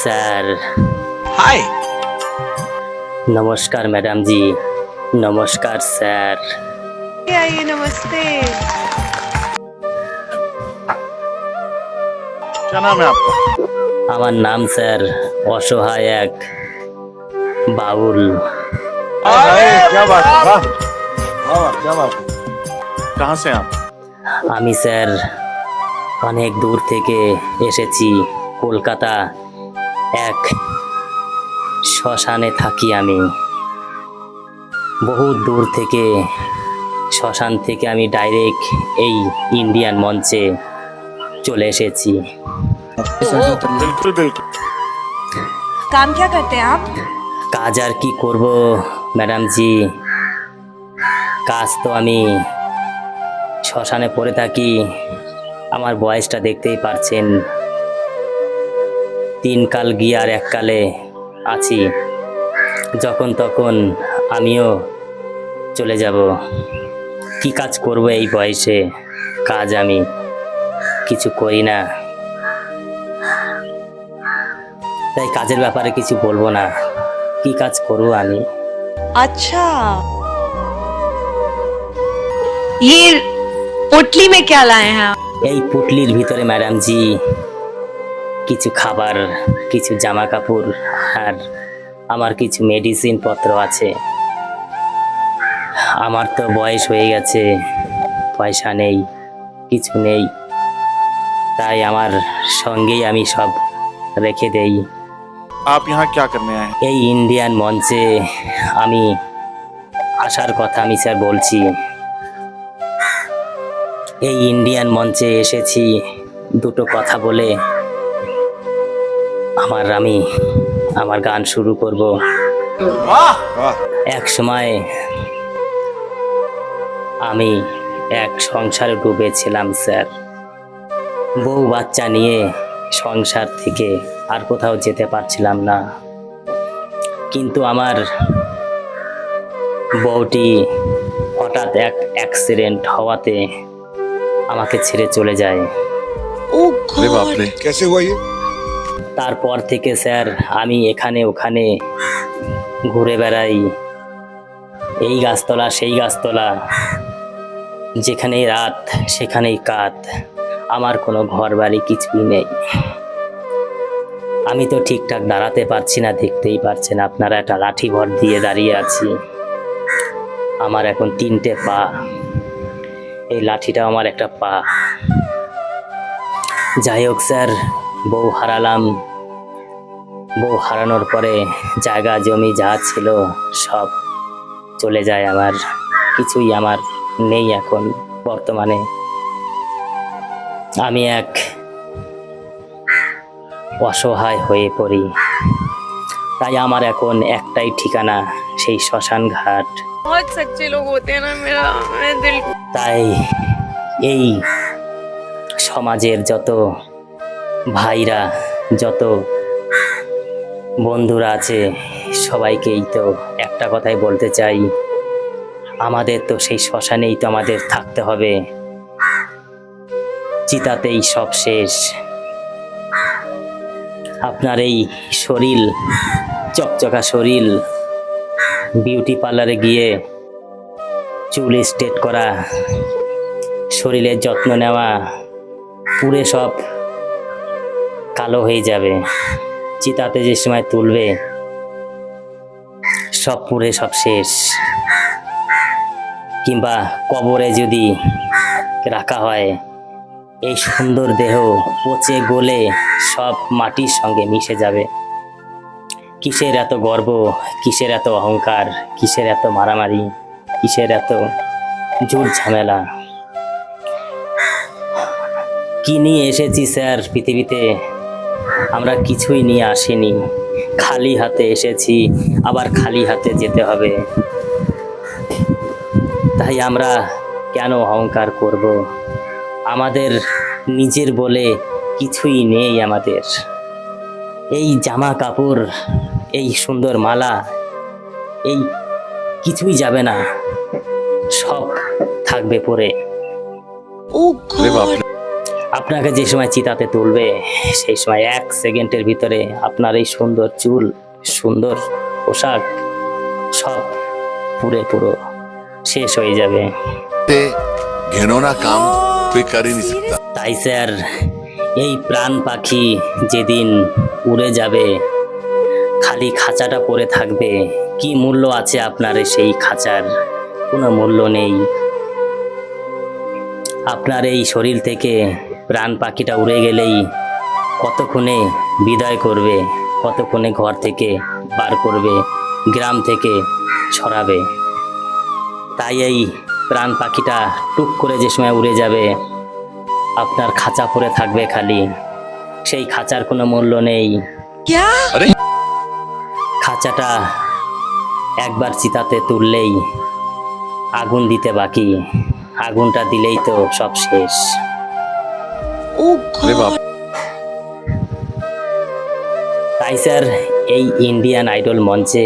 Sir हाय নমস্কার madam ji নমস্কার sir आइए नमस्ते क्या नाम है आपका আমার नाम স্যার অসহায় এক বাউল अरे क्या बात है वाह वाह, क्या बात है कहाँ से हैं आप আমি স্যার অনেক দূর থেকে এসেছি কলকাতা এক শ্মশানে থাকি আমি বহু দূর থেকে শ্মশান থেকে আমি ডাইরেক্ট এই ইন্ডিয়ান মঞ্চে চলে এসেছি बिल्कुल बिल्कुल काम क्या करते हैं आप কাজ আর কি করব ম্যাডাম জি কাজ তো আমি শ্মশানে পড়ে থাকি আমার বয়সটা দেখতেই পারছেন তিন কাল গিয়ে আর এক কালে আছি যখন তখন আমিও চলে যাব কি কাজ করব এই বয়সে কাজ আমি কিছু করি না তাই কাজের ব্যাপারে কিছু বলবো না কি কাজ করব আমি अच्छा ये पोटली में क्या लाए हैं आप এই পুটলির ভিতরে ম্যাডাম জি কিছু খাবার কিছু জামা কাপড় আর আমার কিছু মেডিসিন পত্র আছে আমার তো বয়স হয়ে গেছে পয়সা নেই কিছু নেই তাই আমার সঙ্গেই আমি সব রেখে দেই आप यहाँ क्या करने आए हैं এই ইন্ডিয়ান মঞ্চে আমি আসার কথা আমি স্যার বলছি এই ইন্ডিয়ান মঞ্চে এসেছি দুটো কথা বলে আমার আমি আমার গান শুরু করব वाह वाह এক সময় আমি এক সংসারে ডুবেছিলাম স্যার বউ বাচ্চা নিয়ে সংসার থেকে আর কোথাও যেতে পারছিলাম না কিন্তু আমার বউটি হঠাৎ এক অ্যাক্সিডেন্ট হওয়াতে আমাকে ছেড়ে চলে যায় ओ अरे बाप रे कैसे हुआ ये তারপর থেকে স্যার, আমি এখানে ওখানে ঘুরে বেড়াই। এই গাছতলা, সেই গাছতলা। যেখানেই রাত, সেখানেই কাত। আমার কোনো ঘর বাড়ি কিছুই নেই। আমি তো ঠিকঠাক দাঁড়াতে পারছি না, দেখতেই পারছেন আপনারা একটা লাঠি ভর দিয়ে দাঁড়িয়ে আছি। আমার এখন তিনটে পা। এই লাঠিটা আমার একটা পা। যাই হোক স্যার, বউ হারালাম। বউ হারানোর পরে জায়গা জমি যা ছিল সব চলে যায় আমার। কিছুই আমার নেই এখন বর্তমানে। আমি এক অসহায় হয়ে পড়ি। তাই আমার এখন একটাই ঠিকানা সেই শ্মশান ঘাট। তাই এই সমাজের যত ভাইরা যত বন্ধুরা আছে, সবাইকেই তো একটা কথাই বলতে চাই। আমাদের তো সেই শ্মশানেই তো আমাদের থাকতে হবে। চিতাতেই সব শেষ। আপনার এই শরীর, চকচকা শরীর বিউটি পার্লারে গিয়ে চুল স্ট্রেট করা, শরীরের যত্ন নেওয়া পুরে সব কালো হয়ে যাবে। চিতাতে যে সময় তুলবে। সব পুরে সব শেষ। কিংবা কবরে যদি রাখা হয়, এই সুন্দর দেহ পচে গলে সব মাটির সঙ্গে মিশে যাবে। কিসের এত গর্ব, কিসের এত অহংকার, কিসের এত মারামারি, কিসের এত জোর ঝামেলা? কি নিয়ে এসেছি স্যার পৃথিবীতে? আমরা কিছুই নিয়ে আসিনি। খালি হাতে এসেছি, আবার খালি হাতে যেতে হবে। তাই আমরা কেন অহংকার করব? আমাদের নিজের বলে কিছুই নেই আমাদের। এই জামা কাপড়, এই সুন্দর মালা, এই কিছুই যাবে না। সব থাকবে পরে। ও আপনাকে যে সময় চিতাতে তুলবে সেই সময় এক সেকেন্ডের ভিতরে আপনার এই সুন্দর চুল সুন্দর পোশাক সব পুরে পুরো শেষ হয়ে যাবে। তাই স্যার এই প্রাণ পাখি যেদিন উড়ে যাবে খালি খাঁচাটা পরে থাকবে কি মূল্য আছে আপনার সেই খাঁচার? কোনো মূল্য নেই। আপনার এই শরীর থেকে প্রাণ পাখিটা উড়ে গেলেই কতক্ষণে বিদায় করবে কতক্ষণে ঘর থেকে বার করবে গ্রাম থেকে ছড়াবে। তাই এই প্রাণ পাখিটা টুক করে যে সময় উড়ে যাবে আপনার খাঁচা পরে থাকবে খালি। সেই খাঁচার কোনো মূল্য নেই। খাঁচাটা একবার চিতাতে তুললেই আগুন দিতে বাকি। আগুনটা দিলেই তো সব শেষ। তাই স্যার এই ইন্ডিয়ান আইডল মঞ্চে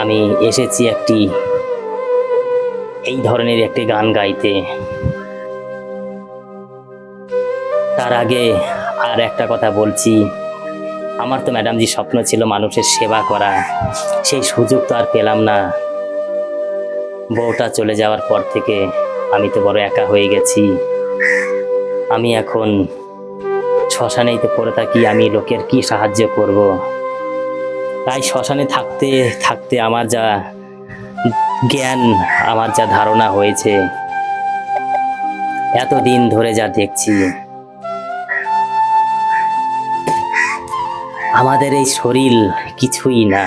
আমি এসেছি একটি এই ধরনের একটি গান গাইতে। তার আগে আর একটা কথা বলছি। আমার তো ম্যাডামজি স্বপ্ন ছিল মানুষের সেবা করা। সেই সুযোগ তো আর পেলাম না। বউটা চলে যাওয়ার পর থেকে আমি তো বড় একা হয়ে গেছি। আমি এখন শ্মশানেই তো পড়ে থাকি, আমি লোকের কি সাহায্য করব? তাই শ্মশানে থাকতে থাকতে আমার যা জ্ঞান, আমার যা ধারণা হয়েছে, এতদিন ধরে যা দেখছি, আমাদের এই শরীর কিছুই না।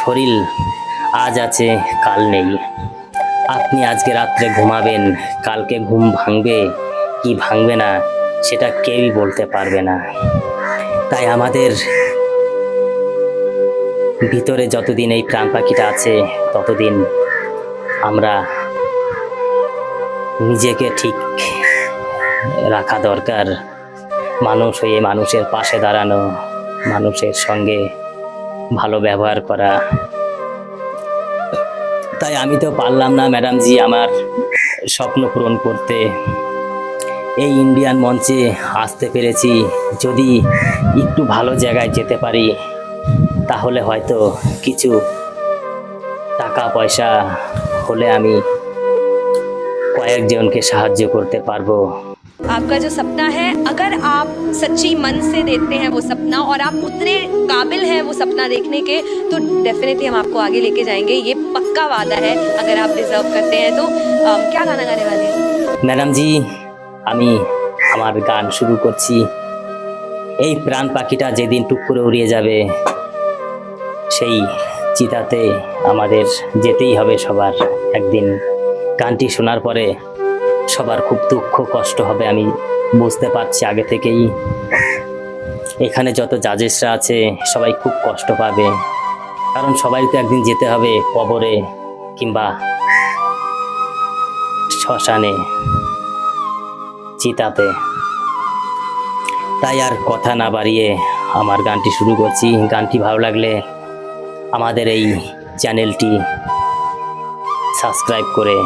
শরীর আজ আছে, কাল নেই। আপনি আজকে রাত্রে ঘুমাবেন, কালকে ঘুম ভাঙবে। কি ভাঙবে না, সেটা কেউই বলতে পারবে না। তাই আমাদের ভিতরে যতদিন এই প্রাণ পাখিটা আছে, ততদিন আমরা নিজেকে ঠিক রাখা দরকার। মানুষ হয়ে মানুষের পাশে দাঁড়ানো, মানুষের সঙ্গে ভালো ব্যবহার করা। তাই আমি তো পারলাম না ম্যাডামজি আমার স্বপ্ন পূরণ করতে। এই ইন্ডিয়ান মঞ্চে আসতে পেরেছি যদি একটু ভালো জায়গায় যেতে পারি তাহলে হয়তো কিছু টাকা পয়সা হলে আমি কয়েকজনকে সাহায্য করতে পারবো आपका जो सपना है अगर आप सच्ची मन से देखते हैं वो सपना और आप उतने काबिल हैं वो सपना देखने के तो डेफिनेटली हम आपको आगे लेके जाएंगे ये पक्का वादा है अगर आप डिजर्व करते हैं तो अम, क्या गाना गाने वाले हैं ম্যাডামজি আমি আমার গান শুরু করছি। এই প্রাণ পাখিটা যেদিন টুক করে উড়িয়ে যাবে, সেই চিতাতে আমাদের যেতেই হবে সবার একদিন। গানটি শোনার পরে সবার খুব দুঃখ কষ্ট হবে, আমি বুঝতে পারছি আগে থেকেই। এখানে যত জাজেসরা আছে, সবাই খুব কষ্ট পাবে। কারণ সবাই তো একদিন যেতে হবে কবরে কিংবা শ্মশানে। চিতাতে। তাই আর কথা না বাড়িয়ে আমার গানটি শুরু করছি। গানটি ভালো লাগলে আমাদের এই চ্যানেলটি সাবস্ক্রাইব করে,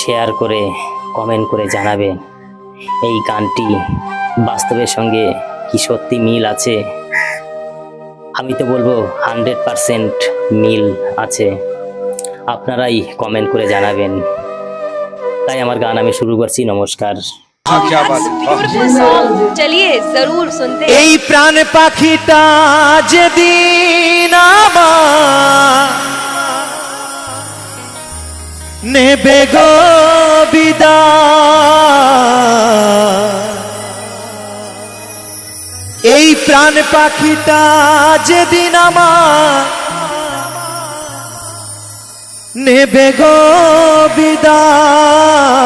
শেয়ার করে, কমেন্ট করে জানাবেন। এই গানটি বাস্তবের সঙ্গে কি সত্যি মিল আছে? আমি তো বলব হান্ড্রেড পারসেন্ট মিল আছে। আপনারাই কমেন্ট করে জানাবেন। তাই আমার গান আমি শুরু করছি নমস্কার। এই প্রাণ পাখিটা যেদিন নেবে গো বিদা এই প্রাণ পাখিটা যেদিন আমার নেবে গো বিদায়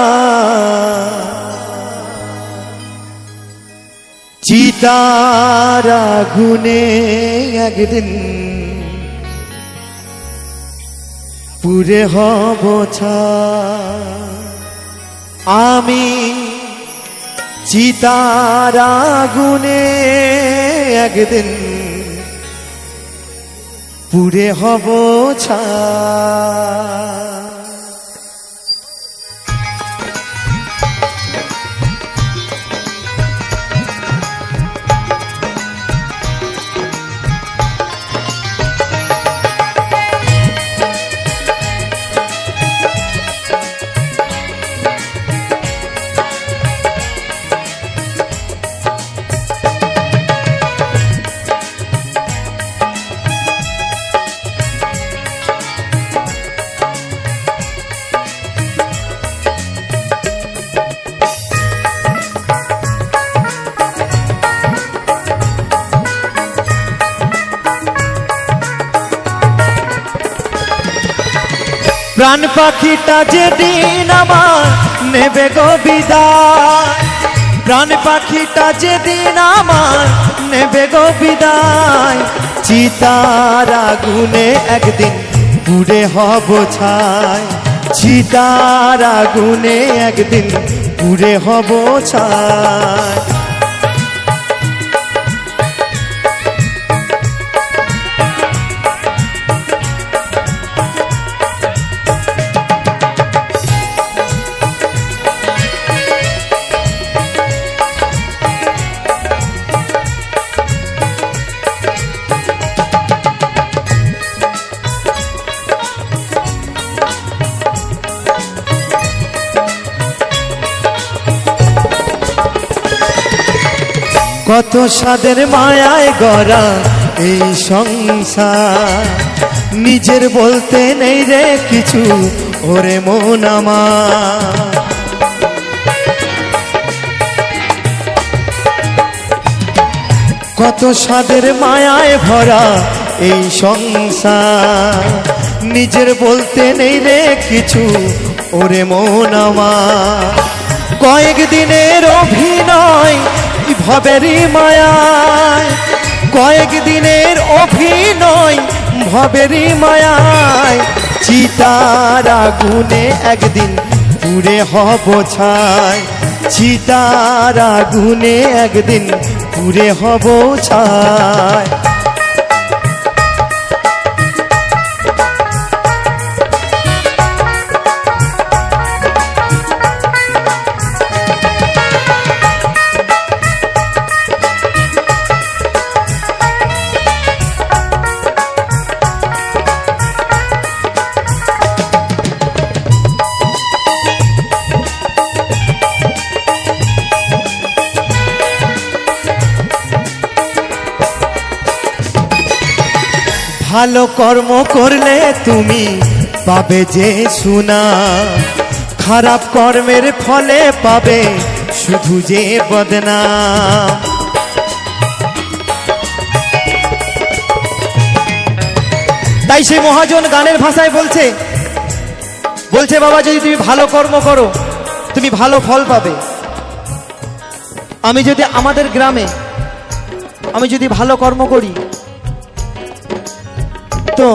চিতার আগুনে একদিন পুরে হব। আমি চিতার আগুনে একদিন পুরে হব ছাই। প্রাণ পাখিটা যেদিন আমার নেবে গো বিদায়। প্রাণ পাখিটা যেদিন আমার নেবে গো বিদায়। চিতার আগুনে একদিন পুড়ে হব ছাই। চিতার আগুনে একদিন পুড়ে হব ছাই। কত সাদের মায়ায় গড়া এই সংসার। নিজের বলতে নেই রে কিছু, ওরে মন আমার। কত সাদের মায়ায় ভরা এই সংসার। নিজের বলতে নেই রে কিছু, ওরে মন আমার। কয়েক দিনের অভিনয় ভবেরই মায়ায়, কয়েক দিনের অভিনয়, ভবেরই মায়ায়। চিতার আগুনে একদিন পুরে হব ছায় চিতার আগুনে একদিন পুরে হব ছাই। ভালো কর্ম করলে তুমি পাবে যে সুনা। খারাপ কর্মের ফলে পাবে শুধু যে বদনা। তাই সেই মহাজন গানের ভাষায় বলছে বলছে, বাবা, যদি তুমি ভালো কর্ম করো, তুমি ভালো ফল পাবে। আমি যদি আমাদের গ্রামে, আমি যদি ভালো কর্ম করি তো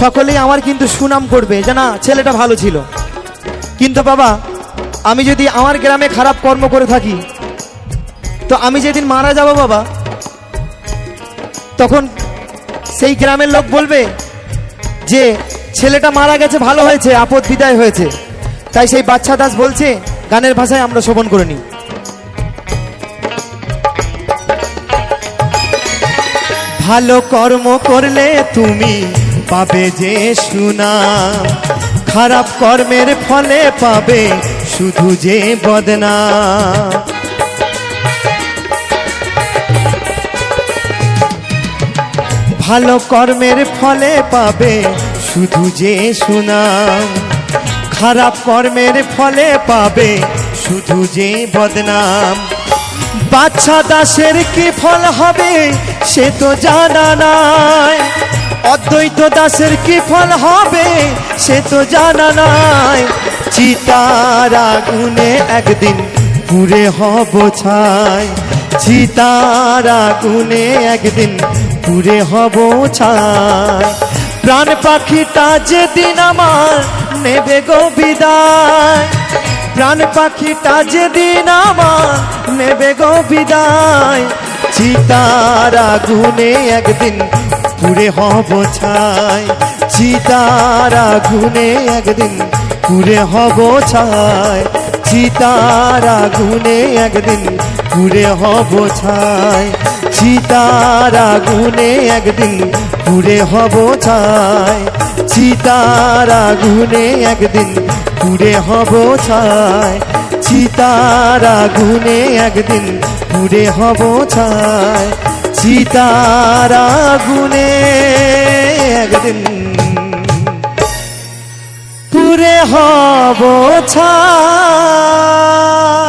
সকলেই আমার কিন্তু সুনাম করবে। যে না, ছেলেটা ভালো ছিল। কিন্তু বাবা, আমি যদি আমার গ্রামে খারাপ কর্ম করে থাকি, তো আমি যেদিন মারা যাব বাবা, তখন সেই গ্রামের লোক বলবে যে, ছেলেটা মারা গেছে, ভালো হয়েছে, আপদ বিদায় হয়েছে। তাই সেই বাচ্চা দাস বলছে, গানের ভাষায় আমরা শোভন করে নিই। ভালো কর্ম করলে তুমি পাবে যে সুনাম। খারাপ কর্মের ফলে পাবে শুধু যে বদনাম। ভালো কর্মের ফলে পাবে শুধু যে সুনাম। খারাপ কর্মের ফলে পাবে শুধু যে বদনাম। বাচ্চা দাসের কি ফল হবে সে তো জানা নাই। অদ্বৈত দাসের কি ফল হবে সে তো জানা নাই। চিতার আগুনে একদিন পুরে হব ছাই। চিতার আগুনে একদিন পুরে হব ছাই। প্রাণ পাখিটা যেদিন আমার নেবে গো বিদায়। প্রাণ পাখিটা যেদিন আমার নেবে গো বিদায়, চিতার আগুনে একদিন পুরে হব ছাই। চিতার আগুনে একদিন পুরে হব ছাই। চিতার আগুনে একদিন পুরে হব ছাই। চিতার আগুনে একদিন পুরে হব ছাই। চিতার আগুনে একদিন পুরে হব ছাই। চিতারা আগুনে একদিন ঘুরে হব ছাই। চিতার আগুনে একদিন পুরে হব ছাই।